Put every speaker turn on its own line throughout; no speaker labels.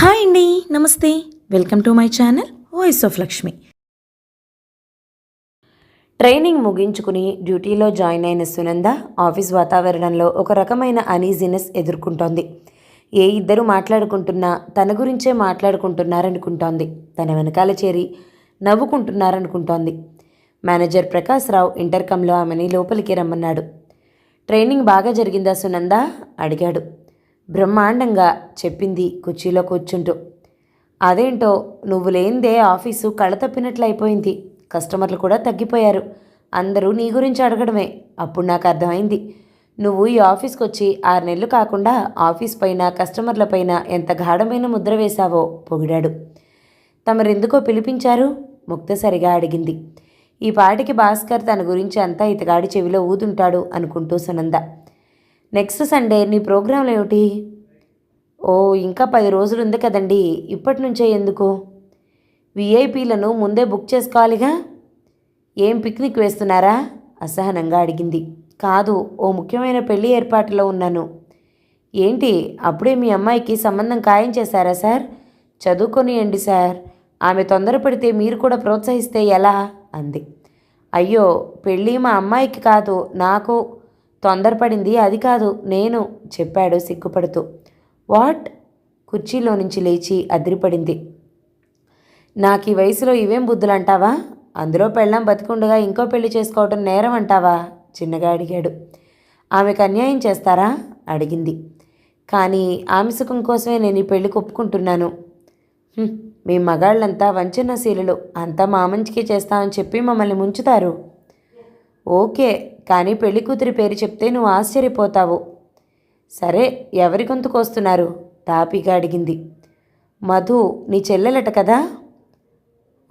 Hi అండి నమస్తే. Welcome to my channel voice of Lakshmi. Training ముగించుకుని డ్యూటీలో జాయిన్ అయిన సునంద ఆఫీస్ వాతావరణంలో ఒక రకమైన అనీజినెస్ ఎదుర్కొంటోంది. ఏ ఇద్దరు మాట్లాడుకుంటున్నా తన గురించే మాట్లాడుకుంటున్నారనుకుంటోంది. తన వెనకాల చేరి నవ్వుకుంటున్నారనుకుంటోంది. మేనేజర్ ప్రకాష్ రావు ఇంటర్కమ్లో ఆమెని లోపలికి రమ్మన్నాడు. ట్రైనింగ్ బాగా జరిగిందా సునంద? అడిగాడు. బ్రహ్మాండంగా చెప్పింది కుర్చీలో కూర్చుంటూ. అదేంటో నువ్వు లేనిదే ఆఫీసు కళ తప్పినట్లయిపోయింది కస్టమర్లు కూడా తగ్గిపోయారు. అందరూ నీ గురించి అడగడమే. అప్పుడు నాకు అర్థమైంది. నువ్వు ఈ ఆఫీస్కి వచ్చి ఆరు నెలలు కాకుండా ఆఫీస్ పైన కస్టమర్ల పైన ఎంత గాఢమైన ముద్ర వేశావో పొగిడాడు. తమరెందుకో పిలిపించారు? ముక్తసరిగా అడిగింది. ఈ పాటికి భాస్కర్ తన గురించి అంతా ఇతగాడి చెవిలో ఊదుంటాడు అనుకుంటూ సునంద. నెక్స్ట్ సండే నీ ప్రోగ్రాంలు ఏమిటి? ఓ ఇంకా పది రోజులు ఉంది కదండి. ఇప్పటి నుంచే ఎందుకు? విఐపీలను ముందే బుక్ చేసుకోవాలిగా? ఏం పిక్నిక్ వేస్తున్నారా? అసహనంగా అడిగింది. కాదు ఓ ముఖ్యమైన పెళ్ళి ఏర్పాటులో ఉన్నాను. ఏంటి అప్పుడే మీ అమ్మాయికి సంబంధం ఖాయం చేశారా సార్? చదువుకొనియండి సార్. ఆమె తొందరపడితే మీరు కూడా ప్రోత్సహిస్తే ఎలా? అంది. అయ్యో పెళ్ళి మా అమ్మాయికి కాదు నాకు తొందరపడింది. అది కాదు నేను చెప్పాడు సిగ్గుపడుతూ. వాట్? కుర్చీలో నుంచి లేచి అదిరిపడింది. నాకు ఈ వయసులో ఇవేం బుద్ధులు అంటావా అందులో పెళ్ళం బతికుండగా ఇంకో పెళ్ళి చేసుకోవటం నేరం అంటావా? చిన్నగా అడిగాడు. ఆమెకు అన్యాయం చేస్తారా? అడిగింది. కానీ ఆమె సుఖం కోసమే నేను ఈ పెళ్ళికి ఒప్పుకుంటున్నాను. మీ మగాళ్ళంతా వంచనశీలులు. అంతా మా మంచికి చేస్తామని చెప్పి మమ్మల్ని ముంచుతారు. ఓకే కానీ పెళ్ళి కూతురి పేరు చెప్తే నువ్వు ఆశ్చర్యపోతావు. సరే ఎవరి గొంతుకొస్తున్నారు తాపిగా అడిగింది. మధు నీ చెల్లెలట కదా?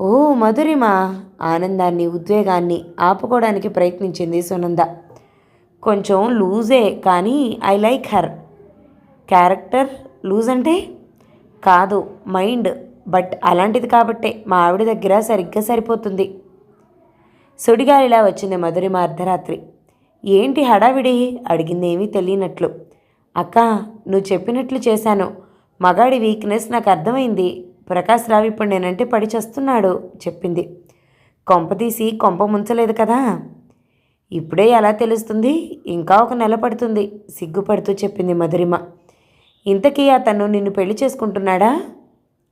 ఓ మధురిమా? ఆనందాన్ని ఉద్వేగాన్ని ఆపుకోవడానికి ప్రయత్నించింది సునంద. కొంచెం లూజే కానీ I like her. Character loose అంటే? కాదు మైండ్. బట్ అలాంటిది కాబట్టే మా ఆవిడ దగ్గర సరిగ్గా సరిపోతుంది. సుడిగాలిలా వచ్చింది మధురిమ అర్ధరాత్రి. ఏంటి హడావిడి? అడిగింది ఏమీ తెలియనట్లు. అక్క నువ్వు చెప్పినట్లు చేశాను. మగాడి వీక్నెస్ నాకు అర్థమైంది. ప్రకాష్ రావు ఇప్పుడు నేనంటే పడి చస్తున్నాడు చెప్పింది. కొంపతీసి కొంప ముంచలేదు కదా? ఇప్పుడే ఎలా తెలుస్తుంది? ఇంకా ఒక నెల పడుతుంది సిగ్గుపడుతూ చెప్పింది మధురిమ. ఇంతకీ అతను నిన్ను పెళ్ళి చేసుకుంటున్నాడా?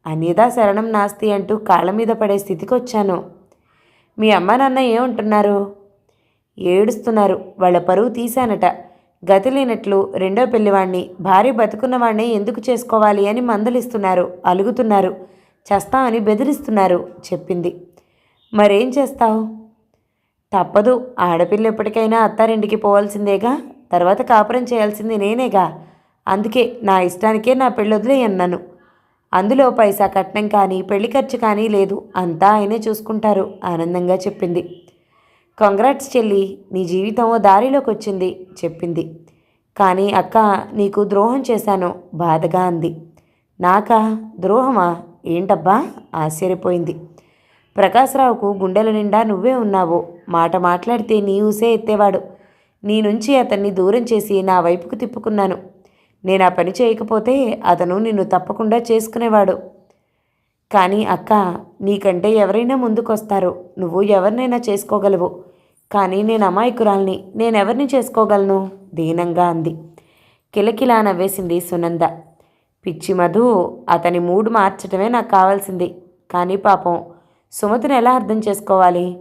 అనేదా శరణం నాస్తి అంటూ కాళ్ళ మీద పడే స్థితికి వచ్చాను మీ అమ్మ నాన్న ఏమంటున్నారు ఏడుస్తున్నారు. వాళ్ళ పరువు తీశానట. గతి లేనట్లు రెండో పెళ్ళివాణ్ణి భార్య బతుకున్నవాణ్ణే ఎందుకు చేసుకోవాలి అని మందలిస్తున్నారు. అలుగుతున్నారు. చేస్తామని బెదిరిస్తున్నారు చెప్పింది. మరేం చేస్తావు? తప్పదు. ఆడపిల్ల ఎప్పటికైనా అత్తారింటికి పోవాల్సిందేగా? తర్వాత కాపురం చేయాల్సింది నేనేగా? అందుకే నా ఇష్టానికే నా పెళ్ళి వదిలేయన్నాను అందులో పైసా కట్నం కానీ పెళ్ళి ఖర్చు కానీ లేదు. అంతా ఆయనే చూసుకుంటారు ఆనందంగా చెప్పింది. కంగ్రాట్స్ చెల్లి నీ జీవితం దారిలోకి వచ్చింది చెప్పింది. కానీ అక్క నీకు ద్రోహం చేశాను బాధగా అంది. నాకా ద్రోహమా? ఏంటబ్బా? ఆశ్చర్యపోయింది. ప్రకాశ్రావుకు గుండెల నిండా నువ్వే ఉన్నావు. మాట మాట్లాడితే నీ ఊసే ఎత్తేవాడు. నీ నుంచి అతన్ని దూరం చేసి నా వైపుకు తిప్పుకున్నాను. నేను ఆ పని చేయకపోతే అతను నిన్ను తప్పకుండా చేసుకునేవాడు. కానీ అక్క నీకంటే ఎవరైనా ముందుకొస్తారు. నువ్వు ఎవరినైనా చేసుకోగలవు. కానీ నేను అమాయకురాల్ని. నేనెవరిని చేసుకోగలను? దీనంగా అంది. కిలకిలా నవ్వేసింది సునంద. పిచ్చి మధు అతని మూడు మార్చటమే నాకు కావాల్సింది. కానీ పాపం సుమతిని ఎలా అర్థం చేసుకోవాలి?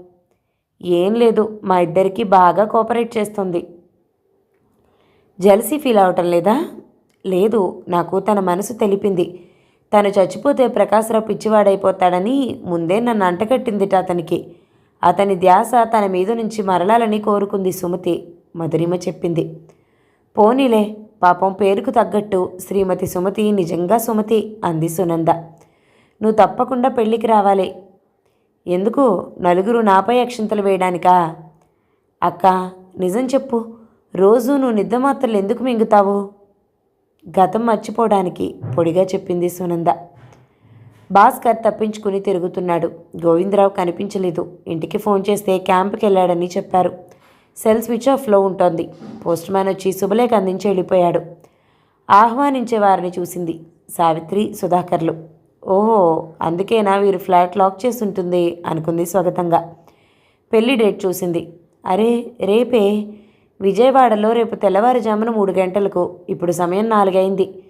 ఏం లేదు మా ఇద్దరికి బాగా కోఆపరేట్ చేస్తుంది. జలసీ ఫీల్ అవటం లేదా? లేదు నాకు తన మనసు తెలిపింది. తను చచ్చిపోతే ప్రకాశ్రావు పిచ్చివాడైపోతాడని ముందే నన్ను అంటకట్టిందిట అతనికి. అతని ధ్యాస తన మీద నుంచి మరలాలని కోరుకుంది సుమతి. మధురిమ చెప్పింది. పోనీలే పాపం పేరుకు తగ్గట్టు శ్రీమతి సుమతి నిజంగా సుమతి అంది సునంద. నువ్వు తప్పకుండా పెళ్ళికి రావాలి. ఎందుకు? నలుగురు నాపై అక్షింతలు వేయడానికా? అక్క నిజం చెప్పు. రోజు నువ్వు నిద్రమాత్రలు ఎందుకు మింగుతావు? గతం మర్చిపోవడానికి పొడిగా చెప్పింది సునంద. భాస్కర్ తప్పించుకుని తిరుగుతున్నాడు. గోవిందరావు కనిపించలేదు. ఇంటికి ఫోన్ చేస్తే క్యాంప్కి వెళ్ళాడని చెప్పారు. సెల్ స్విచ్ ఆఫ్లో ఉంటుంది. పోస్ట్ మ్యాన్ వచ్చి శుభలేఖ అందించి వెళ్ళిపోయాడు. ఆహ్వానించే వారిని చూసింది సావిత్రి సుధాకర్లు. ఓహో అందుకేనా వీరు ఫ్లాట్ లాక్ చేసి ఉంటుంది? అనుకుంది స్వాగతంగా. పెళ్ళి డేట్ చూసింది. అరే రేపే? విజయవాడలో రేపు తెల్లవారుజామున మూడు గంటలకు. ఇప్పుడు సమయం నాలుగైంది.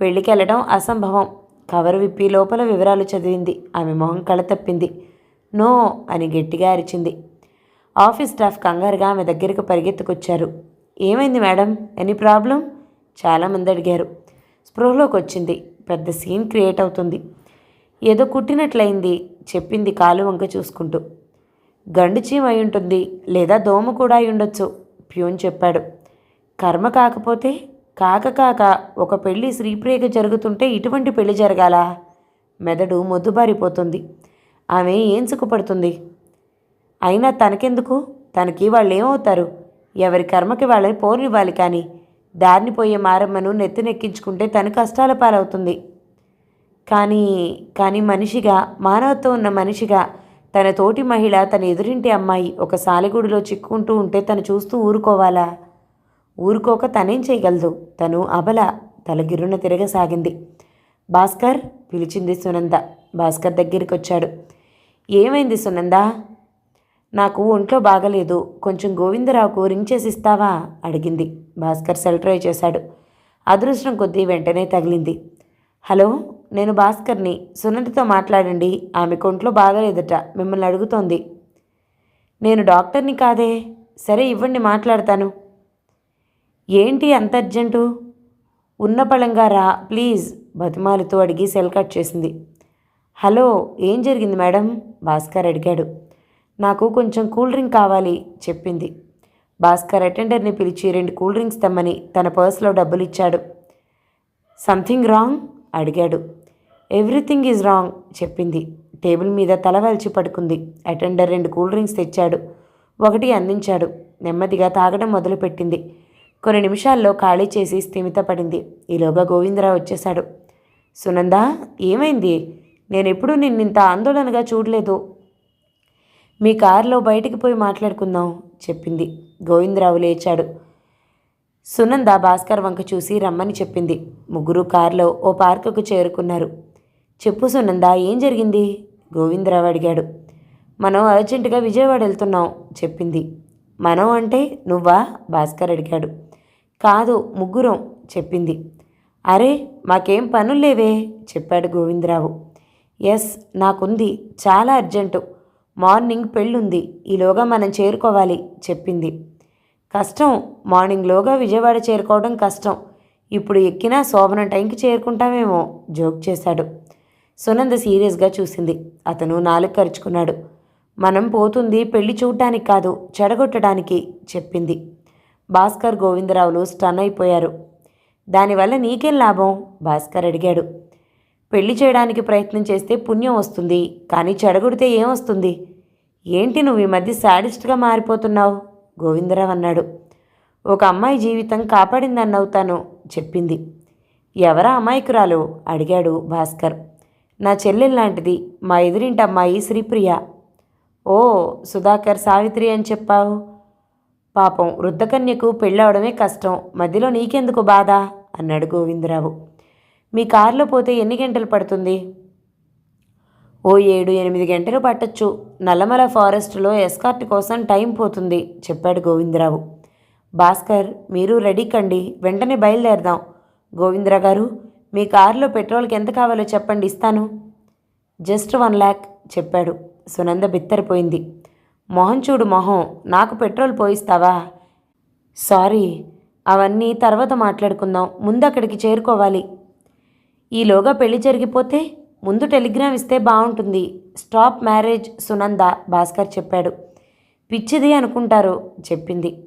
పెళ్ళికి వెళ్ళడం అసంభవం. కవర్ విప్పి లోపల వివరాలు చదివింది. ఆమె మొహం కళతప్పింది నో అని గట్టిగా అరిచింది. ఆఫీస్ స్టాఫ్ కంగారుగా ఆమె దగ్గరకు పరిగెత్తుకొచ్చారు. ఏమైంది మేడం? Any problem? చాలామంది అడిగారు. స్పృహలోకి వచ్చింది. పెద్ద సీన్ క్రియేట్ అవుతుంది. ఏదో కుట్టినట్లయింది చెప్పింది కాలు వంక చూసుకుంటూ. గండు చీమ అయి ఉంటుంది లేదా దోమ కూడా అయి ఉండొచ్చు ప్యూన్ చెప్పాడు. కర్మ కాకపోతే కాక కాక ఒక పెళ్ళి శ్రీప్రియకి జరుగుతుంటే ఇటువంటి పెళ్ళి జరగాలా? మెదడు మొద్దుబారిపోతుంది. ఆమె ఏం సుఖపడుతుంది అయినా తనకెందుకు? తనకి వాళ్ళేమవుతారు? ఎవరి కర్మకి వాళ్ళని పోనివ్వాలి కానీ దారిని పోయే మారమ్మను నెత్తినెక్కించుకుంటే తను కష్టాల పాలవుతుంది. కానీ కానీ మనిషిగా మానవత్వం ఉన్న మనిషిగా తన తోటి మహిళ తన ఎదురింటి అమ్మాయి ఒక సాలెగూడిలో చిక్కుంటూ ఉంటే తను చూస్తూ ఊరుకోవాలా? ఊరుకోక తనేం చేయగలదు. తను అబల తలగిరున తిరగసాగింది. భాస్కర్ పిలిచింది సునంద. భాస్కర్ దగ్గరికి వచ్చాడు ఏమైంది సునంద? నాకు ఒంట్లో బాగలేదు. కొంచెం గోవిందరావుకు రింగ్ చేసి ఇస్తావా అడిగింది. భాస్కర్ సెల్ ట్రై చేశాడు. అదృష్టం కొద్దీ వెంటనే తగిలింది. హలో నేను భాస్కర్ని. సునందతో మాట్లాడండి. ఆమె కొంట్లో బాగలేదట. మిమ్మల్ని అడుగుతోంది. నేను డాక్టర్ని కాదే? సరే ఇవ్వండి మాట్లాడతాను. ఏంటి అంత అర్జెంటు? ఉన్న పళంగా రా ప్లీజ్ బతిమాలుతూ అడిగి సెల్ కట్ చేసింది. హలో ఏం జరిగింది మేడం? భాస్కర్ అడిగాడు. నాకు కొంచెం కూల్ డ్రింక్ కావాలి చెప్పింది. భాస్కర్ అటెండర్ని పిలిచి రెండు కూల్ డ్రింక్స్ తెమ్మని తన పర్స్లో డబ్బులు ఇచ్చాడు. Something wrong? అడిగాడు. ఎవ్రీథింగ్ ఈజ్ రాంగ్ చెప్పింది. టేబుల్ మీద తల వలిచి పడుకుంది. అటెండర్ రెండు కూల్ డ్రింక్స్ తెచ్చాడు. ఒకటి అందించాడు. నెమ్మదిగా తాగడం మొదలుపెట్టింది. కొన్ని నిమిషాల్లో ఖాళీ చేసి స్థిమితపడింది. ఈలోగా గోవిందరావు వచ్చేశాడు. సునంద ఏమైంది? నేను ఎప్పుడూ నిన్నింత ఆందోళనగా చూడలేదు. మీ కారులో బయటికి పోయి మాట్లాడుకుందాం చెప్పింది. గోవిందరావు లేచాడు. సునంద భాస్కర్ వంక చూసి రమ్మని చెప్పింది. ముగ్గురు కారులో ఓ పార్కుకు చేరుకున్నారు. చెప్పు సునంద ఏం జరిగింది? గోవిందరావు అడిగాడు. మనం అర్జెంటుగా విజయవాడ వెళ్తున్నాం చెప్పింది. మనం అంటే నువ్వా? భాస్కర్ అడిగాడు. కాదు ముగ్గురం చెప్పింది. అరే మాకేం పనులు లేవే చెప్పాడు గోవిందరావు. ఎస్ నాకుంది. చాలా అర్జెంటు. మార్నింగ్ పెళ్ళుంది. ఈలోగా మనం చేరుకోవాలి చెప్పింది. కష్టం. మార్నింగ్లోగా విజయవాడ చేరుకోవడం కష్టం. ఇప్పుడు ఎక్కినా శోభన టైంకి చేరుకుంటామేమో జోక్ చేశాడు. సునంద సీరియస్గా చూసింది. అతను నాలుగు ఖర్చుకున్నాడు మనం పోతుంది పెళ్ళి చూడటానికి కాదు చెడగొట్టడానికి చెప్పింది. భాస్కర్ గోవిందరావులు స్టన్ అయిపోయారు. దానివల్ల నీకేం లాభం? భాస్కర్ అడిగాడు. పెళ్ళి చేయడానికి ప్రయత్నం చేస్తే పుణ్యం వస్తుంది కానీ చెడగొడితే ఏమొస్తుంది ఏంటి నువ్వు ఈ మధ్య శాడిస్ట్గా మారిపోతున్నావు? గోవిందరావు అన్నాడు. ఒక అమ్మాయి జీవితం కాపాడిందన్నవుతాను చెప్పింది. ఎవరా అమాయకురాలు? అడిగాడు భాస్కర్. నా చెల్లెలు లాంటిది మా ఎదురింటి అమ్మాయి శ్రీప్రియ. ఓ సుధాకర్ సావిత్రి అని చెప్పావు? పాపం వృద్ధకన్యకు పెళ్ళవడమే కష్టం మధ్యలో నీకెందుకు బాధ? అన్నాడు గోవిందరావు. మీ కారులో పోతే ఎన్ని గంటలు పడుతుంది? ఓ ఏడు ఎనిమిది గంటలు పట్టొచ్చు. నల్లమల ఫారెస్ట్లో ఎస్కార్ట్ కోసం టైం పోతుంది చెప్పాడు గోవిందరావు. భాస్కర్ మీరు రెడీ కండి వెంటనే బయలుదేరదాం. గోవిందరా గారు మీ కారులో పెట్రోల్కి ఎంత కావాలో చెప్పండి ఇస్తాను. జస్ట్ వన్ ల్యాక్ చెప్పాడు. సునంద బిత్తరిపోయింది. మొహం చూడు మొహం నాకు పెట్రోల్ పోయిస్తావా? సారీ అవన్నీ తర్వాత మాట్లాడుకుందాం ముందు అక్కడికి చేరుకోవాలి. ఈలోగా పెళ్ళి జరిగిపోతే ముందు టెలిగ్రామ్ ఇస్తే బాగుంటుంది. స్టాప్ మ్యారేజ్ సునంద భాస్కర్ చెప్పాడు. పిచ్చిది అనుకుంటారు చెప్పింది.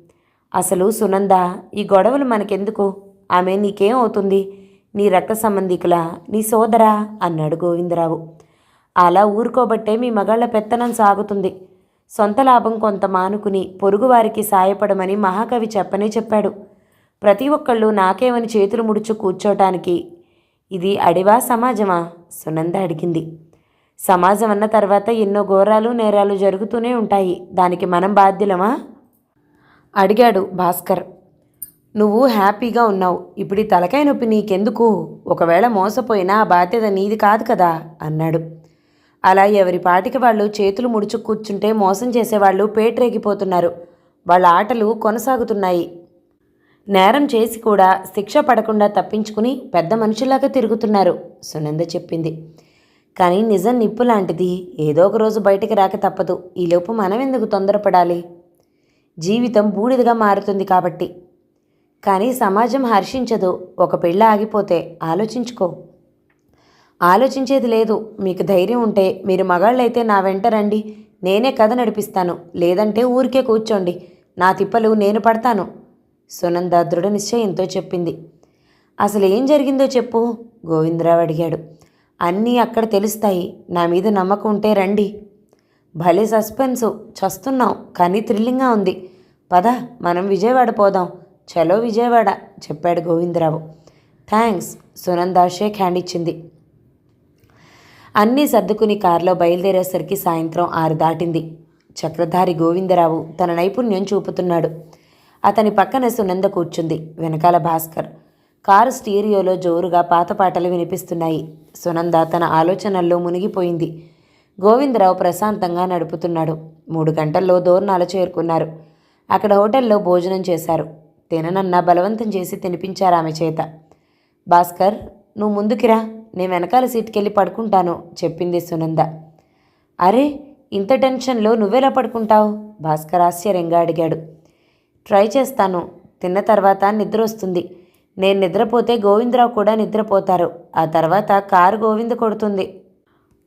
అసలు సునంద ఈ గొడవలు మనకెందుకు? ఆమె నీకేం అవుతుంది? నీ రక్త సంబంధికులా? నీ సోదరా? అన్నాడు గోవిందరావు. అలా ఊరుకోబట్టే మీ మగాళ్ళ పెత్తనం సాగుతుంది. సొంత లాభం కొంత మానుకుని పొరుగువారికి సాయపడమని మహాకవి చెప్పనే చెప్పాడు. ప్రతి ఒక్కళ్ళు నాకేమని చేతులు ముడుచు కూర్చోటానికి ఇది అడివా సమాజమా? సునంద అడిగింది. సమాజం అన్న తర్వాత ఎన్నో ఘోరాలు నేరాలు జరుగుతూనే ఉంటాయి. దానికి మనం బాధ్యులమా? అడిగాడు భాస్కర్. నువ్వు హ్యాపీగా ఉన్నావు. ఇప్పుడు ఈ తలకాయ నొప్పి నీకెందుకు? ఒకవేళ మోసపోయినా ఆ బాధ్యత నీది కాదు కదా అన్నాడు. అలా ఎవరి పాటికి వాళ్ళు చేతులు ముడుచు కూర్చుంటే మోసం చేసేవాళ్ళు పేటరేగిపోతున్నారు. వాళ్ళ ఆటలు కొనసాగుతున్నాయి. నేరం చేసి కూడా శిక్ష పడకుండా తప్పించుకుని పెద్ద మనుషులాగా తిరుగుతున్నారు సునంద చెప్పింది. కానీ నిజం నిప్పు లాంటిది ఏదో ఒక రోజు బయటికి రాక తప్పదు. ఈలోపు మనం ఎందుకు తొందరపడాలి? జీవితం బూడిదగా మారుతుంది కాబట్టి. కానీ సమాజం హర్షించదు. ఒక పెళ్ళి ఆగిపోతే ఆలోచించుకో. ఆలోచించేది లేదు. మీకు ధైర్యం ఉంటే మీరు మగాళ్ళైతే నా వెంట రండి. నేనే కథ నడిపిస్తాను. లేదంటే ఊరికే కూర్చోండి. నా తిప్పలు నేను పడతాను. సునంద దృఢ నిశ్చయంతో చెప్పింది. అసలు ఏం జరిగిందో చెప్పు గోవిందరావు అడిగాడు. అన్నీ అక్కడ తెలుస్తాయి. నా మీద నమ్మకం ఉంటే రండి. భలే సస్పెన్సు. చస్తున్నాం కానీ థ్రిల్లింగ్గా ఉంది. పద మనం విజయవాడ పోదాం. చలో విజయవాడ చెప్పాడు Govindarao. Thanks Sunanda shake hand ఇచ్చింది. అన్నీ సర్దుకుని కారులో బయలుదేరేసరికి సాయంత్రం ఆరు దాటింది. చక్రధారి గోవిందరావు తన నైపుణ్యం చూపుతున్నాడు. అతని పక్కన సునంద కూర్చుంది. వెనకాల భాస్కర్. కారు స్టీరియోలో జోరుగా పాత పాటలు వినిపిస్తున్నాయి. సునంద తన ఆలోచనల్లో మునిగిపోయింది. గోవిందరావు ప్రశాంతంగా నడుపుతున్నాడు. మూడు గంటల్లో దోర్నాలు చేరుకున్నారు. అక్కడ హోటల్లో భోజనం చేశారు. తిననన్నా బలవంతం చేసి తినిపించారు ఆమె చేత. భాస్కర్ నువ్వు ముందుకిరా నేను వెనకాల సీట్కెళ్ళి పడుకుంటాను చెప్పింది సునంద. అరే ఇంత టెన్షన్లో నువ్వెలా పడుకుంటావు? భాస్కర్ ఆశ్చర్యంగా అడిగాడు. ట్రై చేస్తాను తిన్న తర్వాత నిద్ర వస్తుంది. నేను నిద్రపోతే గోవిందరావు కూడా నిద్రపోతారు. ఆ తర్వాత కారు గోవింద కొడుతుంది.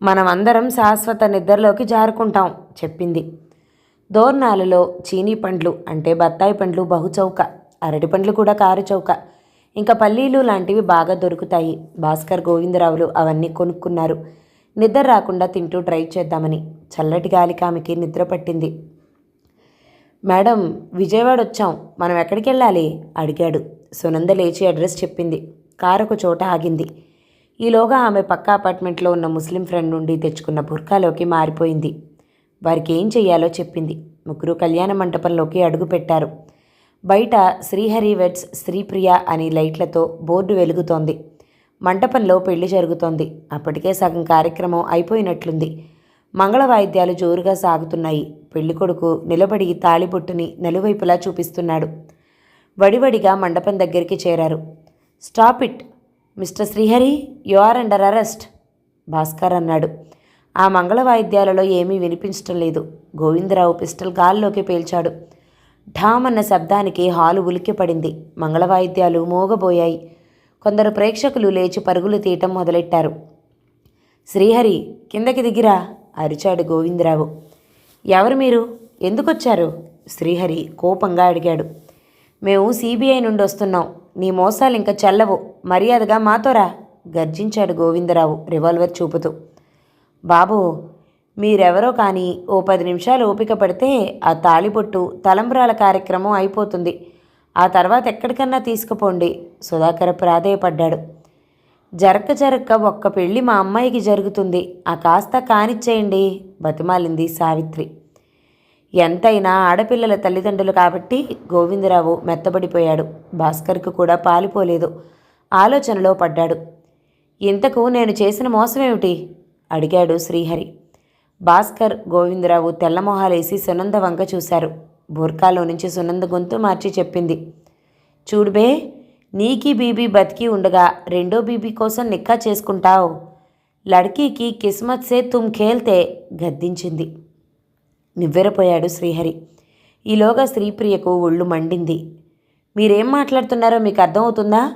మనమందరం శాశ్వత నిద్రలోకి జారుకుంటాం చెప్పింది. దోర్నాలలో చీనీ పండ్లు అంటే బత్తాయి పండ్లు బహుచౌక అరటి పండ్లు కూడా కారు చౌక. ఇంకా పల్లీలు లాంటివి బాగా దొరుకుతాయి. భాస్కర్ గోవిందరావులు అవన్నీ కొనుక్కున్నారు. నిద్ర రాకుండా తింటూ ట్రై చేద్దామని. చల్లటి గాలికి ఆమెకి నిద్ర పట్టింది. మేడం విజయవాడ వచ్చాం. మనం ఎక్కడికి వెళ్ళాలి? అడిగాడు. సునంద లేచి అడ్రస్ చెప్పింది. కారు ఒక చోట ఆగింది. ఈలోగా ఆమె పక్క అపార్ట్మెంట్లో ఉన్న ముస్లిం ఫ్రెండ్ నుండి తెచ్చుకున్న బుర్కాలోకి మారిపోయింది. వారికి ఏం చెయ్యాలో? చెప్పింది. ముగ్గురు కళ్యాణ మంటపంలోకి అడుగు పెట్టారు. బయట శ్రీహరి వెడ్స్ శ్రీప్రియ అని లైట్లతో బోర్డు వెలుగుతోంది. మంటపంలో పెళ్ళి జరుగుతోంది. అప్పటికే సగం కార్యక్రమం అయిపోయినట్లుంది. మంగళ వాయిద్యాలు జోరుగా సాగుతున్నాయి. పెళ్ళికొడుకు నిలబడి తాళిబొట్టుని నలువైపులా చూపిస్తున్నాడు. వడివడిగా మండపం దగ్గరికి చేరారు. Stop it. Mister Srihari you are under arrest Bhaskar అన్నాడు. ఆ మంగళ వాయిద్యాలలో ఏమీ వినిపించటం లేదు. గోవిందరావు పిస్టల్ గాల్లోకి పేల్చాడు. ఢామ్ అన్న శబ్దానికి హాలు ఉలిక్కిపడింది. మంగళ వాయిద్యాలు మోగబోయాయి. కొందరు ప్రేక్షకులు లేచి పరుగులు తీయటం మొదలెట్టారు. శ్రీహరి కిందకి దిగిరా అరిచాడు గోవిందరావు. ఎవరు మీరు? ఎందుకొచ్చారు? శ్రీహరి కోపంగా అడిగాడు. మేము సిబిఐ నుండి వస్తున్నాం. నీ మోసాలు ఇంకా చల్లవు. మర్యాదగా మాతోరా గర్జించాడు గోవిందరావు రివాల్వర్ చూపుతూ. బాబు మీరెవరో కానీ ఓ పది నిమిషాలు ఓపిక పడితే ఆ తాళిబొట్టు తలంబ్రాల కార్యక్రమం అయిపోతుంది. ఆ తర్వాత ఎక్కడికన్నా తీసుకుపోండి. సుధాకర్ ప్రాధేయపడ్డాడు. జరక్క జరక్క ఒక్క పెళ్ళి మా అమ్మాయికి జరుగుతుంది. ఆ కాస్త కానిచ్చేయండి బతిమాలింది సావిత్రి. ఎంతైనా ఆడపిల్లల తల్లిదండ్రులు కాబట్టి గోవిందరావు మెత్తబడిపోయాడు. భాస్కర్కు కూడా పాలిపోలేదు. ఆలోచనలో పడ్డాడు. ఇంతకు నేను చేసిన మోసమేమిటి? అడిగాడు శ్రీహరి. భాస్కర్ గోవిందరావు తెల్లమొహాలేసి సునంద వంక చూశారు. బుర్కాలో నుంచి సునంద గొంతు మార్చి చెప్పింది. చూడుబే నీకి బీబీ బతికి ఉండగా రెండో బీబీ కోసం నిక్కా చేసుకుంటావు. లడ్కీకి కిస్మత్ సే తుమ్ ఖేల్తే గద్దించింది. నివ్వెరపోయాడు శ్రీహరి. ఈలోగా శ్రీప్రియకు ఒళ్ళు మండింది. మీరేం మాట్లాడుతున్నారో మీకు అర్థమవుతుందా?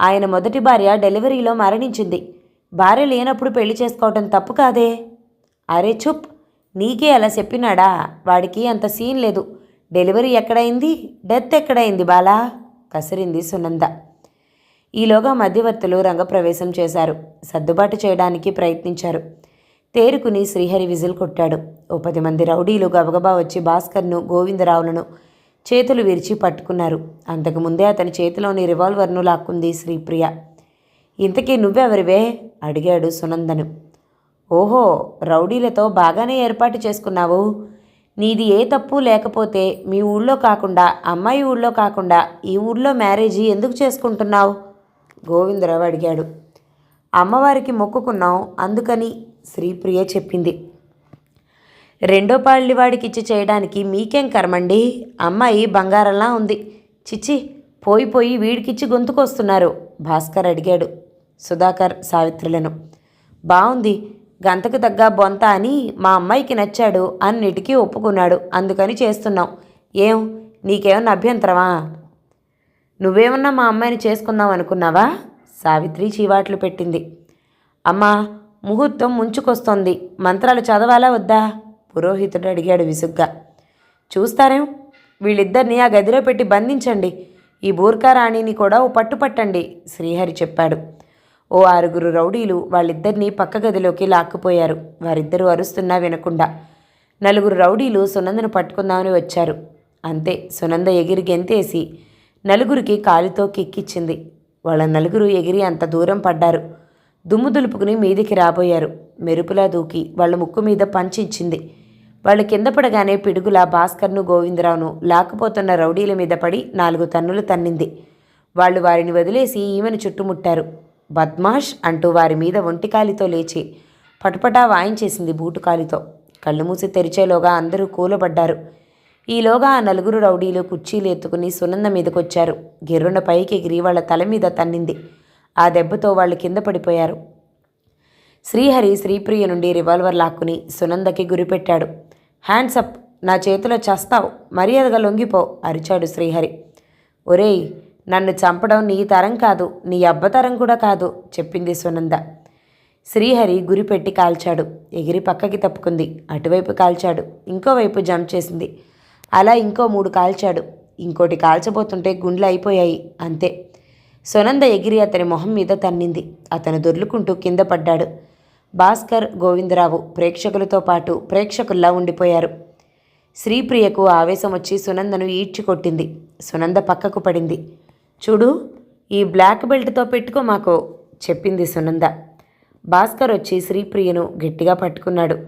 ఆయన మొదటి భార్య డెలివరీలో మరణించింది. భార్య లేనప్పుడు పెళ్ళి చేసుకోవటం తప్పు కాదే? అరే చుప్ నీకే అలా చెప్పినాడా? వాడికి అంత సీన్ లేదు. డెలివరీ ఎక్కడైంది? డెత్ ఎక్కడైంది బాలా? కసిరింది సునంద. ఈలోగా మధ్యవర్తులు రంగప్రవేశం చేశారు. సర్దుబాటు చేయడానికి ప్రయత్నించారు. తేరుకుని శ్రీహరి విజిల్ కొట్టాడు. ఓ పది మంది రౌడీలు గబగబా వచ్చి భాస్కర్ను గోవిందరావులను చేతులు విరిచి పట్టుకున్నారు. అంతకుముందే అతని చేతిలోని రివాల్వర్ను లాక్కుంది శ్రీప్రియ. ఇంతకీ నువ్వెవరివే? అడిగాడు సునందను. ఓహో రౌడీలతో బాగానే ఏర్పాటు చేసుకున్నావు. నీది ఏ తప్పు లేకపోతే మీ ఊళ్ళో కాకుండా అమ్మాయి ఊళ్ళో కాకుండా ఈ ఊళ్ళో మ్యారేజీ ఎందుకు చేసుకుంటున్నావు? గోవిందరావు అడిగాడు. అమ్మవారికి మొక్కుకున్నాం అందుకని శ్రీప్రియ చెప్పింది. రెండో పాళ్ళివాడికి ఇచ్చి చేయడానికి మీకేం కర్మండి? అమ్మాయి బంగారంలా ఉంది. చిచ్చి పోయి పోయి వీడికిచ్చి గొంతుకొస్తున్నారు భాస్కర్ అడిగాడు. సుధాకర్ సావిత్రులను. బాగుంది గంతకు తగ్గ బొంత అని మా అమ్మాయికి నచ్చాడు అన్నిటికీ ఒప్పుకున్నాడు. అందుకని చేస్తున్నాం. ఏం? నీకేమన్నా అభ్యంతరమా? నువ్వేమన్నా మా అమ్మాయిని చేసుకుందాం అనుకున్నావా? సావిత్రి చీవాట్లు పెట్టింది. అమ్మా ముహూర్తం ముంచుకొస్తోంది. మంత్రాలు చదవాలా వద్దా? పురోహితుడు అడిగాడు విసుగ్గా. చూస్తారేం? వీళ్ళిద్దరిని ఆ గదిలో పెట్టి బంధించండి. ఈ బూర్ఖారాణిని కూడా ఓ పట్టుపట్టండి శ్రీహరి చెప్పాడు. ఓ ఆరుగురు రౌడీలు వాళ్ళిద్దరినీ పక్క గదిలోకి లాక్కుపోయారు. వారిద్దరూ అరుస్తున్నా వినకుండా. నలుగురు రౌడీలు సునందను పట్టుకుందామని వచ్చారు. అంతే సునంద ఎగిరి గెంతేసి నలుగురికి కాలితో కిక్కిచ్చింది. వాళ్ళ నలుగురు ఎగిరి అంత దూరం పడ్డారు. దుమ్ము దులుపుకుని మీదికి రాబోయారు. మెరుపులా దూకి వాళ్ళ ముక్కు మీద పంచి వాళ్ళు కింద పడగానే పిడుగులా భాస్కర్ను గోవిందరావును లాక్కుపోతున్న రౌడీల మీద పడి నాలుగు తన్నులు తన్నింది. వాళ్ళు వారిని వదిలేసి ఈమెను చుట్టుముట్టారు. బద్మాష్ అంటూ వారి మీద ఒంటికాలితో లేచి పటపటా వాయించేసింది బూటుకాలితో. కళ్ళు మూసి తెరిచేలోగా అందరూ కూలబడ్డారు. ఈలోగా ఆ నలుగురు రౌడీలు కుర్చీలు ఎత్తుకుని సునంద మీదకొచ్చారు. గిర్రున పైకి ఎగిరి వాళ్ళ తల మీద తన్నింది. ఆ దెబ్బతో వాళ్ళు కింద పడిపోయారు. శ్రీహరి శ్రీప్రియ నుండి రివాల్వర్ లాక్కుని సునందకి గురిపెట్టాడు. హ్యాండ్సప్ నా చేతిలో చేస్తావు. మర్యాదగా లొంగిపో! అరిచాడు శ్రీహరి. ఒరేయ్ నన్ను చంపడం నీ తరం కాదు నీ అబ్బతరం కూడా కాదు చెప్పింది సునంద. శ్రీహరి గురిపెట్టి కాల్చాడు. ఎగిరి పక్కకి తప్పుకుంది. అటువైపు కాల్చాడు. ఇంకోవైపు జంప్ చేసింది. అలా ఇంకో మూడు కాల్చాడు. ఇంకోటి కాల్చబోతుంటే గుండ్లు అయిపోయాయి. అంతే. సునంద ఎగిరి అతని మొహం మీద తన్నింది. అతను దొర్లుకుంటూ కింద పడ్డాడు. భాస్కర్ గోవిందరావు ప్రేక్షకులతో పాటు ప్రేక్షకుల్లా ఉండిపోయారు. శ్రీప్రియకు ఆవేశం వచ్చి సునందను ఈడ్చి కొట్టింది సునంద పక్కకు పడింది. చూడు ఈ బ్లాక్ బెల్ట్తో పెట్టుకో మాకు చెప్పింది సునంద. భాస్కర్ వచ్చి శ్రీప్రియను గట్టిగా పట్టుకున్నాడు.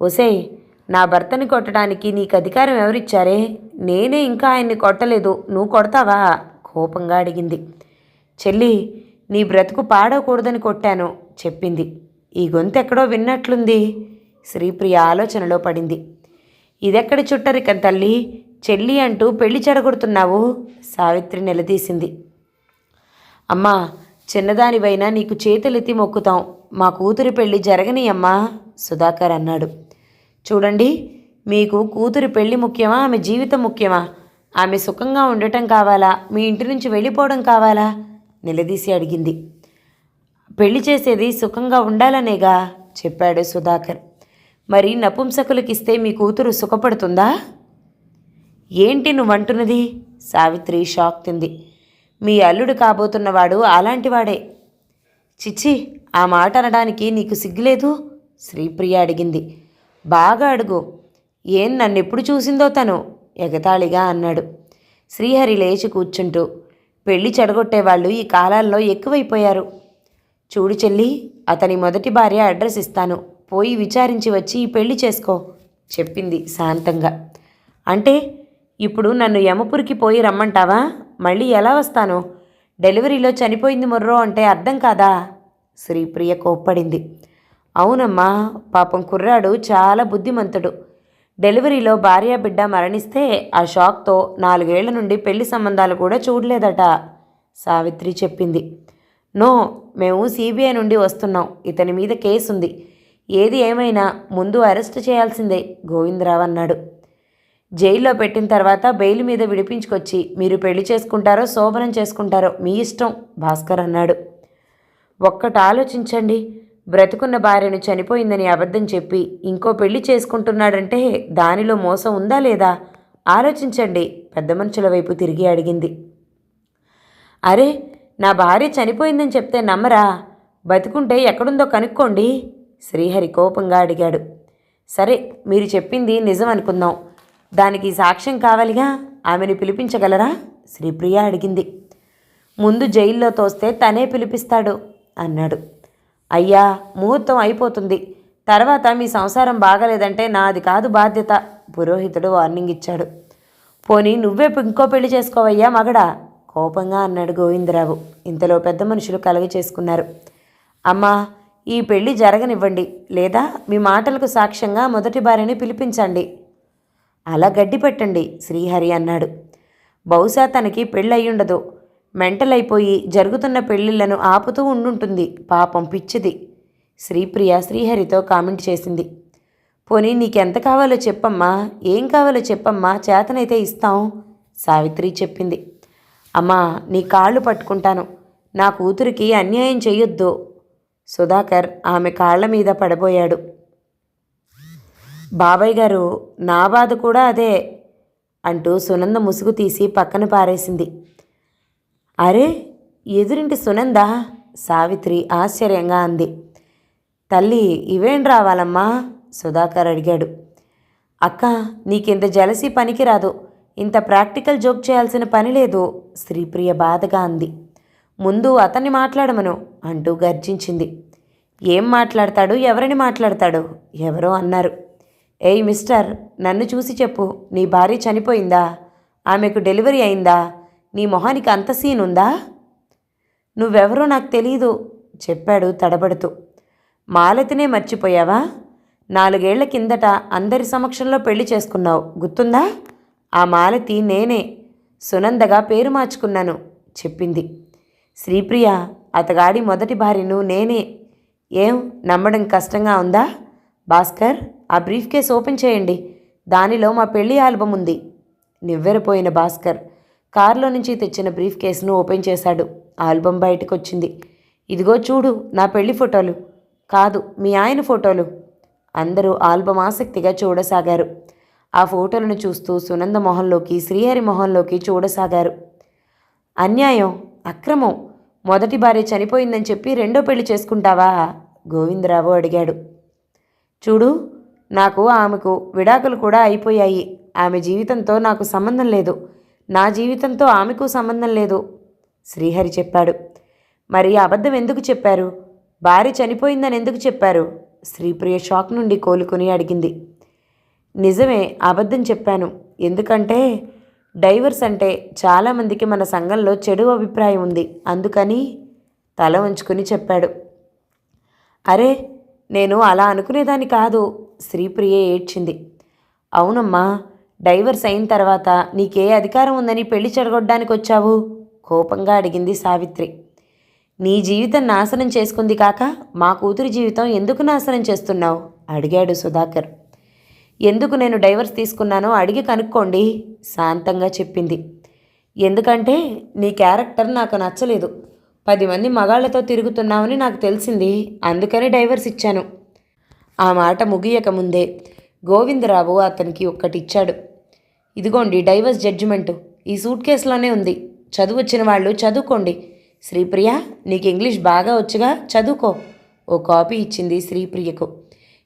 ఒసేయ్ నా భర్తని కొట్టడానికి నీకు అధికారం ఎవరిచ్చారే? నేనే ఇంకా ఆయన్ని కొట్టలేదు నువ్వు కొడతావా? కోపంగా అడిగింది. చెల్లి నీ బ్రతుకు పాడకూడదని కొట్టాను చెప్పింది. ఈ గొంతు ఎక్కడో విన్నట్లుంది శ్రీప్రియ ఆలోచనలో పడింది. ఇదెక్కడ చుట్టరికం తల్లి? చెల్లి అంటూ పెళ్ళి చెడగొడుతున్నావు సావిత్రి నిలదీసింది. అమ్మా చిన్నదానివైనా నీకు చేతులెత్తి మొక్కుతాం. మా కూతురి పెళ్ళి జరగని అమ్మా సుధాకర్ అన్నాడు. చూడండి మీకు కూతురి పెళ్ళి ముఖ్యమా? ఆమె జీవితం ముఖ్యమా? ఆమె సుఖంగా ఉండటం కావాలా? మీ ఇంటి నుంచి వెళ్ళిపోవడం కావాలా? నిలదీసి అడిగింది. పెళ్ళి చేసేది సుఖంగా ఉండాలనేగా చెప్పాడు సుధాకర్. మరి నపుంసకులకిస్తే మీ కూతురు సుఖపడుతుందా? ఏంటి నువ్వంటున్నది? సావిత్రి షాక్ తింది. మీ అల్లుడు కాబోతున్నవాడు అలాంటివాడే. చిచ్చి ఆ మాట అనడానికి నీకు సిగ్గులేదు? శ్రీప్రియ అడిగింది. బాగా అడుగు. ఏం నన్నెప్పుడు చూసిందో తను? ఎగతాళిగా అన్నాడు. శ్రీహరి లేచి కూర్చుంటూ పెళ్ళి చెడగొట్టేవాళ్ళు ఈ కాలాల్లో ఎక్కువైపోయారు. చూడు చెల్లి అతని మొదటి భార్య అడ్రస్ ఇస్తాను. పోయి విచారించి వచ్చి ఈ పెళ్ళి చేసుకో చెప్పింది శాంతంగా. అంటే ఇప్పుడు నన్ను యమపురికి పోయి రమ్మంటావా? మళ్ళీ ఎలా వస్తాను? డెలివరీలో చనిపోయింది మొర్రో అంటే అర్థం కాదా? శ్రీప్రియ కోప్పడింది. అవునమ్మా పాపం కుర్రాడు చాలా బుద్ధిమంతుడు. డెలివరీలో భార్య బిడ్డ మరణిస్తే ఆ షాక్తో నాలుగేళ్ళ నుండి పెళ్ళి సంబంధాలు కూడా చూడలేదట సావిత్రి చెప్పింది. నో మేము సిబిఐ నుండి వస్తున్నాం. ఇతని మీద కేసు ఉంది ఏది ఏమైనా ముందు అరెస్ట్ చేయాల్సిందే గోవిందరావు అన్నాడు. జైల్లో పెట్టిన తర్వాత బెయిల్ మీద విడిపించుకొచ్చి మీరు పెళ్ళి చేసుకుంటారో శోభనం చేసుకుంటారో మీ ఇష్టం భాస్కర్ అన్నాడు. ఒక్కటి ఆలోచించండి బ్రతుకున్న భార్యను చనిపోయిందని అబద్ధం చెప్పి ఇంకో పెళ్ళి చేసుకుంటున్నాడంటే దానిలో మోసం ఉందా లేదా? ఆలోచించండి పెద్ద మనుషుల వైపు తిరిగి అడిగింది. అరే నా భార్య చనిపోయిందని చెప్తే నమ్మరా? బతుకుంటే ఎక్కడుందో కనుక్కోండి శ్రీహరి కోపంగా అడిగాడు. సరే మీరు చెప్పింది నిజం అనుకుందాం. దానికి సాక్ష్యం కావాలిగా ఆమెను పిలిపించగలరా? శ్రీప్రియ అడిగింది. ముందు జైల్లో తోస్తే తనే పిలిపిస్తాడు అన్నాడు. అయ్యా ముహూర్తం అయిపోతుంది. తర్వాత మీ సంసారం బాగలేదంటే నాది కాదు బాధ్యత పురోహితుడు వార్నింగ్ ఇచ్చాడు. పోనీ నువ్వే ఇంకో పెళ్ళి చేసుకోవయ్యా మగడా? కోపంగా అన్నాడు గోవిందరావు. ఇంతలో పెద్ద మనుషులు కలగ చేసుకున్నారు. అమ్మా ఈ పెళ్ళి జరగనివ్వండి. లేదా మీ మాటలకు సాక్ష్యంగా మొదటి భార్యని పిలిపించండి. అలా గడ్డి పెట్టండి శ్రీహరి అన్నాడు. బహుశా తనకి పెళ్ళయ్యుండదు. మెంటల్ అయిపోయి జరుగుతున్న పెళ్ళిళ్ళను ఆపుతూ ఉండుంటుంది పాపం పిచ్చిది. శ్రీప్రియ శ్రీహరితో కామెంట్ చేసింది. పోనీ నీకెంత కావాలో చెప్పమ్మా ఏం కావాలో చెప్పమ్మా చేతనైతే ఇస్తాం సావిత్రి చెప్పింది. అమ్మా నీ కాళ్ళు పట్టుకుంటాను. నా కూతురికి అన్యాయం చేయొద్దు సుధాకర్ ఆమె కాళ్ళ మీద పడబోయాడు. బాబాయ్ గారు నా బాధ కూడా అదే అంటూ సునంద ముసుగు తీసి పక్కన పారేసింది. అరే ఎదురింటి సునంద? సావిత్రి ఆశ్చర్యంగా అంది. తల్లి ఇవేం రావాలమ్మా? సుధాకర్ అడిగాడు. అక్క నీకింత జలసి పనికిరాదు. ఇంత ప్రాక్టికల్ జోక్ చేయాల్సిన పని లేదు శ్రీప్రియ బాధగా అంది. ముందు అతన్ని మాట్లాడమను అంటూ గర్జించింది. ఏం మాట్లాడతాడు? ఎవరిని మాట్లాడతాడు? ఎవరో అన్నారు. ఏయ్ మిస్టర్ నన్ను చూసి చెప్పు నీ భార్య చనిపోయిందా? ఆమెకు డెలివరీ అయిందా? నీ మొహానికి అంత సీన్ ఉందా? నువ్వెవరో నాకు తెలీదు చెప్పాడు తడబడుతూ. మాలతినే మర్చిపోయావా? నాలుగేళ్ళ కిందట అందరి సమక్షంలో పెళ్ళి చేసుకున్నావు గుర్తుందా? ఆ మాలతి నేనే సునందగా పేరు మార్చుకున్నాను చెప్పింది. శ్రీప్రియ అతగాడి మొదటి భార్యను నేనే. ఏం నమ్మడం కష్టంగా ఉందా? భాస్కర్ ఆ బ్రీఫ్ కేస్ ఓపెన్ చేయండి. దానిలో మా పెళ్ళి ఆల్బమ్ ఉంది. నివ్వెరపోయిన భాస్కర్ కారులో నుంచి తెచ్చిన బ్రీఫ్ కేసును ఓపెన్ చేశాడు. ఆల్బమ్ బయటకు వచ్చింది ఇదిగో చూడు నా పెళ్ళి ఫోటోలు. కాదు మీ ఆయన ఫోటోలు. అందరూ ఆల్బమ్ ఆసక్తిగా చూడసాగారు. ఆ ఫోటోలను చూస్తూ సునంద మొహంలోకి శ్రీహరి మొహంలోకి చూడసాగారు. అన్యాయం అక్రమం. మొదటి భార్య చనిపోయిందని చెప్పి రెండో పెళ్ళి చేసుకుంటావా? గోవిందరావు అడిగాడు. చూడు నాకు ఆమెకు విడాకులు కూడా అయిపోయాయి. ఆమె జీవితంతో నాకు సంబంధం లేదు. నా జీవితంతో ఆమెకు సంబంధం లేదు శ్రీహరి చెప్పాడు. మరి అబద్ధం ఎందుకు చెప్పారు? భార్య చనిపోయిందని ఎందుకు చెప్పారు? శ్రీప్రియ షాక్ నుండి కోలుకుని అడిగింది. నిజమే అబద్ధం చెప్పాను. ఎందుకంటే డైవర్స్ అంటే చాలామందికి మన సంఘంలో చెడు అభిప్రాయం ఉంది. అందుకని తల ఉంచుకుని చెప్పాడు. అరే నేను అలా అనుకునేదాన్ని కాదు. శ్రీప్రియ ఏడ్చింది. అవునమ్మా డైవర్స్ అయిన తర్వాత నీకే అధికారం ఉందని పెళ్ళి చెడగొట్టడానికి వచ్చావు కోపంగా అడిగింది సావిత్రి. నీ జీవితం నాశనం చేసుకుంది కాక మా కూతురి జీవితం ఎందుకు నాశనం చేస్తున్నావు? అడిగాడు సుధాకర్. ఎందుకు నేను డైవర్స్ తీసుకున్నానో అడిగి కనుక్కోండి శాంతంగా చెప్పింది. ఎందుకంటే నీ క్యారెక్టర్ నాకు నచ్చలేదు. పది మంది మగాళ్ళతో తిరుగుతున్నావని నాకు తెలిసింది. అందుకని డైవర్స్ ఇచ్చాను. ఆ మాట ముగియక ముందే గోవిందరావు అతనికి ఒక్కటిచ్చాడు. ఇదిగోండి డైవర్స్ జడ్జిమెంటు. ఈ సూట్ కేసులోనే ఉంది. చదువు వచ్చిన వాళ్ళు చదువుకోండి. శ్రీప్రియ నీకు ఇంగ్లీష్ బాగా వచ్చుగా చదువుకో. ఓ కాపీ ఇచ్చింది శ్రీప్రియకు.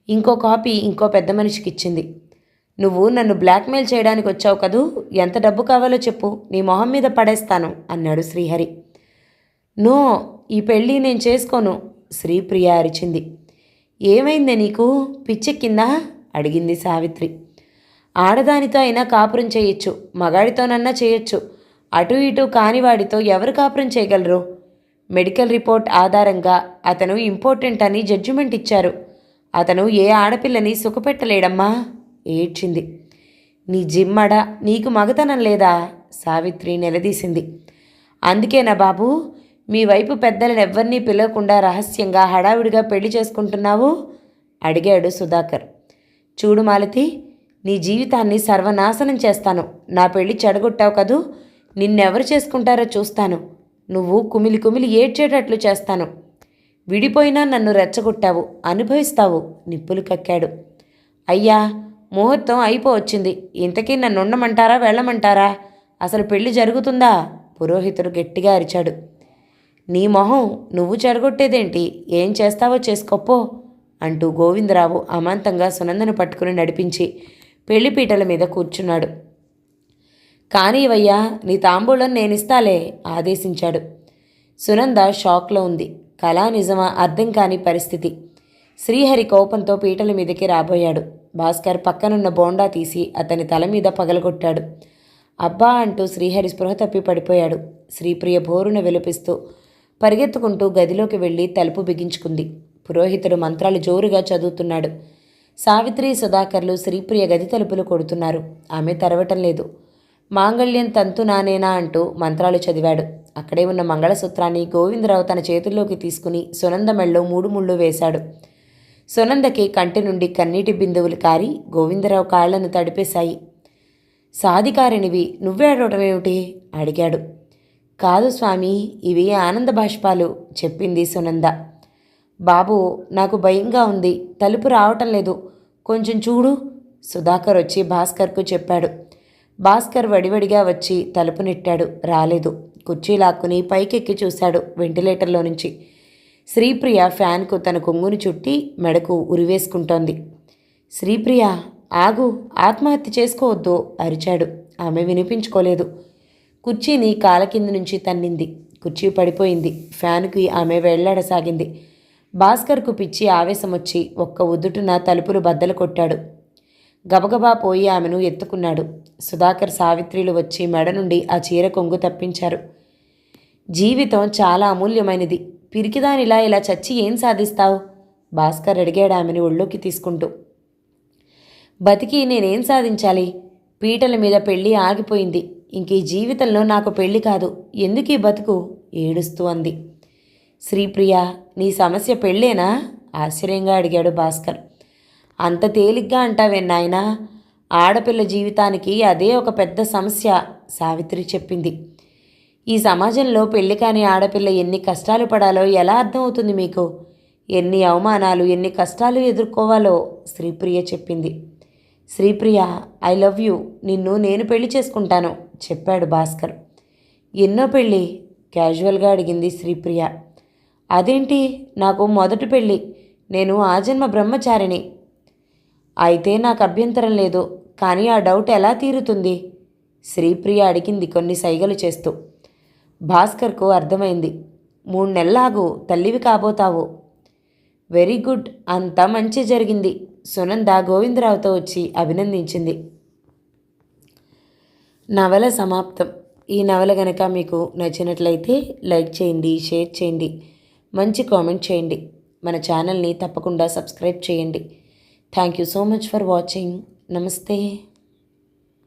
ఇంకో కాపీ ఇంకో పెద్ద మనిషికి ఇచ్చింది. నువ్వు నన్ను బ్లాక్మెయిల్ చేయడానికి వచ్చావు కదూ? ఎంత డబ్బు కావాలో చెప్పు. నీ మొహం మీద పడేస్తాను అన్నాడు శ్రీహరి. నో ఈ పెళ్ళి నేను చేసుకోను శ్రీప్రియ అరిచింది. ఏమైందే నీకు? పిచ్చెక్కిందా? అడిగింది సావిత్రి. ఆడదానితో అయినా కాపురం చేయొచ్చు మగాడితోనన్నా చేయొచ్చు. అటు ఇటు కానివాడితో ఎవరు కాపురం చేయగలరు? మెడికల్ రిపోర్ట్ ఆధారంగా అతను ఇంపార్టెంట్ అని జడ్జిమెంట్ ఇచ్చారు. అతను ఏ ఆడపిల్లని సుఖపెట్టలేడమ్మా? ఏడ్చింది. నీ జిమ్మడ నీకు మగతనం లేదా? సావిత్రి నిలదీసింది. అందుకేనా బాబు? మీ వైపు పెద్దలను ఎవ్వరినీ పిలవకుండా రహస్యంగా హడావిడిగా పెళ్ళి చేసుకుంటున్నావు? అడిగాడు సుధాకర్. చూడు మాలతి నీ జీవితాన్ని సర్వనాశనం చేస్తాను. నా పెళ్ళి చెడగొట్టావు కదూ? నిన్నెవరు చేసుకుంటారో చూస్తాను. నువ్వు కుమిలి కుమిలి ఏడ్చేటట్లు చేస్తాను. విడిపోయినా నన్ను రెచ్చగొట్టావు. అనుభవిస్తావు. నిప్పులు కక్కాడు. అయ్యా ముహూర్తం అయిపోవచ్చింది. ఇంతకీ నన్ను ఉండమంటారా వెళ్ళమంటారా? అసలు పెళ్ళి జరుగుతుందా? పురోహితుడు గట్టిగా అరిచాడు. నీ మొహం నువ్వు చెడగొట్టేదేంటి? ఏం చేస్తావో చేసుకోపో అంటూ గోవిందరావు అమాంతంగా సునందను పట్టుకుని నడిపించి పెళ్ళిపీటల మీద కూర్చున్నాడు. కానీవయ్యా నీ తాంబూలం నేనిస్తాలే ఆదేశించాడు. సునంద షాక్లో ఉంది. కళా నిజమా? అర్థం కాని పరిస్థితి. శ్రీహరి కోపంతో పీటల మీదకి రాబోయాడు. భాస్కర్ పక్కనున్న బోండా తీసి అతని తల మీద పగలగొట్టాడు. అబ్బా అంటూ శ్రీహరి స్పృహ తప్పి పడిపోయాడు. శ్రీప్రియ బోరున విలపిస్తూ పరిగెత్తుకుంటూ గదిలోకి వెళ్ళి తలుపు బిగించుకుంది. పురోహితుడు మంత్రాలు జోరుగా చదువుతున్నాడు. సావిత్రి సుధాకర్లు శ్రీప్రియ గది తలుపులు కొడుతున్నారు. ఆమె తెరవటం లేదు. మాంగళ్యం తంతు నానేనా అంటూ మంత్రాలు చదివాడు. అక్కడే ఉన్న మంగళసూత్రాన్ని గోవిందరావు తన చేతుల్లోకి తీసుకుని సునంద మెళ్ళో మూడు ముళ్ళు వేశాడు. సునందకి కంటి నుండి కన్నీటి బిందువులు కారి గోవిందరావు కాళ్ళను తడిపేశాయి. సాధికారినివి నువ్వే అడవటమేమిటి అడిగాడు. కాదు స్వామి ఇవి ఆనంద బాష్పాలు చెప్పింది సునంద. బాబు నాకు భయంగా ఉంది తలుపు రావటం లేదు కొంచెం చూడు సుధాకర్ వచ్చి భాస్కర్కు చెప్పాడు. భాస్కర్ వడివడిగా వచ్చి తలుపు నెట్టాడు రాలేదు. కుర్చీ లాక్కుని పైకెక్కి చూశాడు వెంటిలేటర్లో నుంచి. శ్రీప్రియ ఫ్యాన్కు తన కొంగుని చుట్టి మెడకు ఉరివేసుకుంటోంది. శ్రీప్రియ ఆగు ఆత్మహత్య చేసుకోవద్దు అరిచాడు. ఆమె వినిపించుకోలేదు. కుర్చీని కాల కింద నుంచి తన్నింది. కుర్చీ పడిపోయింది. ఫ్యాన్కి ఆమె వెళ్ళాడసాగింది. భాస్కర్కు పిచ్చి ఆవేశం వచ్చి ఒక్క ఉదుటున తలుపులు బద్దలు కొట్టాడు. గబగబా పోయి ఆమెను ఎత్తుకున్నాడు. సుధాకర్ సావిత్రిలు వచ్చి మెడ నుండి ఆ చీర కొంగు తప్పించారు. జీవితం చాలా అమూల్యమైనది. పిరికిదానిలా ఇలా చచ్చి ఏం సాధిస్తావు? భాస్కర్ అడిగాడు ఆమెను ఒళ్ళోకి తీసుకుంటూ. బతికి నేనేం సాధించాలి? పీటల మీద పెళ్ళి ఆగిపోయింది. ఇంక ఈ జీవితంలో నాకు పెళ్ళి కాదు ఎందుకీ బతుకు? ఏడుస్తూ అంది. శ్రీప్రియ నీ సమస్య పెళ్ళేనా? ఆశ్చర్యంగా అడిగాడు భాస్కర్. అంత తేలిగ్గా అంటావే నాయనా? ఆడపిల్ల జీవితానికి అదే ఒక పెద్ద సమస్య సావిత్రి చెప్పింది. ఈ సమాజంలో పెళ్ళి కాని ఆడపిల్ల ఎన్ని కష్టాలు పడాలో ఎలా అర్థమవుతుంది మీకు? ఎన్ని అవమానాలు ఎన్ని కష్టాలు ఎదుర్కోవాలో శ్రీప్రియ చెప్పింది. Sripriya I love you. నిన్ను నేను పెళ్ళి చేసుకుంటాను చెప్పాడు భాస్కర్. ఎన్నో పెళ్ళి? క్యాజువల్గా అడిగింది శ్రీప్రియ. అదేంటి? నాకు మొదటి పెళ్ళి. నేను ఆజన్మ బ్రహ్మచారిణి. అయితే నాకు అభ్యంతరం లేదు. కానీ ఆ డౌట్ ఎలా తీరుతుంది? శ్రీప్రియ అడిగింది కొన్ని సైగలు చేస్తూ. భాస్కర్కు అర్థమైంది. మూడు నెలలాగు తల్లివి కాబోతావు. Very good. అంతా మంచి జరిగింది. సునంద గోవిందరావుతో వచ్చి అభినందించింది. నవల సమాప్తం. ఈ నవల గనక మీకు నచ్చినట్లయితే లైక్ చేయండి షేర్ చేయండి మంచి కామెంట్ చేయండి. మన ఛానల్ని తప్పకుండా సబ్స్క్రైబ్ చేయండి. Thank you so much for watching. నమస్తే.